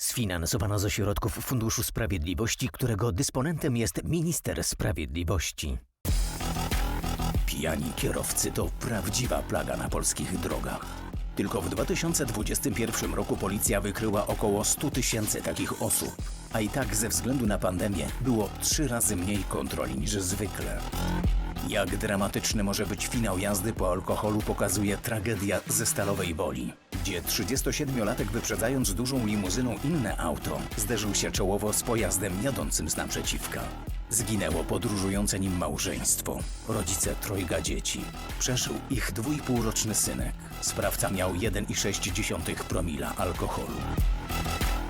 Sfinansowano ze środków Funduszu Sprawiedliwości, którego dysponentem jest Minister Sprawiedliwości. Pijani kierowcy to prawdziwa plaga na polskich drogach. Tylko w 2021 roku policja wykryła około 100 tysięcy takich osób, a i tak ze względu na pandemię było trzy razy mniej kontroli niż zwykle. Jak dramatyczny może być finał jazdy po alkoholu pokazuje tragedia ze Stalowej Woli, gdzie 37-latek wyprzedzając dużą limuzyną inne auto zderzył się czołowo z pojazdem jadącym z naprzeciwka. Zginęło podróżujące nim małżeństwo, rodzice trojga dzieci. Przeżył ich dwójpółroczny synek. Sprawca miał 1,6 promila alkoholu.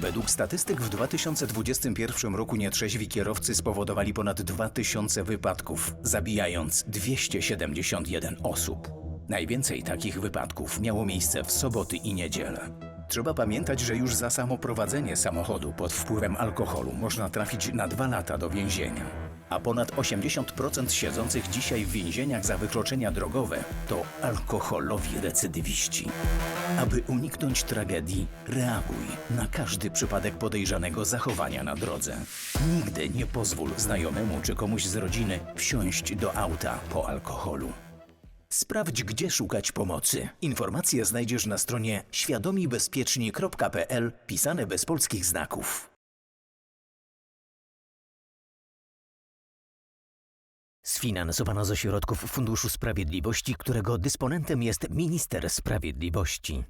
Według statystyk w 2021 roku nietrzeźwi kierowcy spowodowali ponad 2000 wypadków, zabijając 271 osób. Najwięcej takich wypadków miało miejsce w soboty i niedzielę. Trzeba pamiętać, że już za samo prowadzenie samochodu pod wpływem alkoholu można trafić na dwa lata do więzienia. A ponad 80% siedzących dzisiaj w więzieniach za wykroczenia drogowe to alkoholowi recydywiści. Aby uniknąć tragedii, reaguj na każdy przypadek podejrzanego zachowania na drodze. Nigdy nie pozwól znajomemu czy komuś z rodziny wsiąść do auta po alkoholu. Sprawdź, gdzie szukać pomocy. Informacje znajdziesz na stronie świadomibezpieczni.pl pisane bez polskich znaków. Sfinansowano ze środków Funduszu Sprawiedliwości, którego dysponentem jest Minister Sprawiedliwości.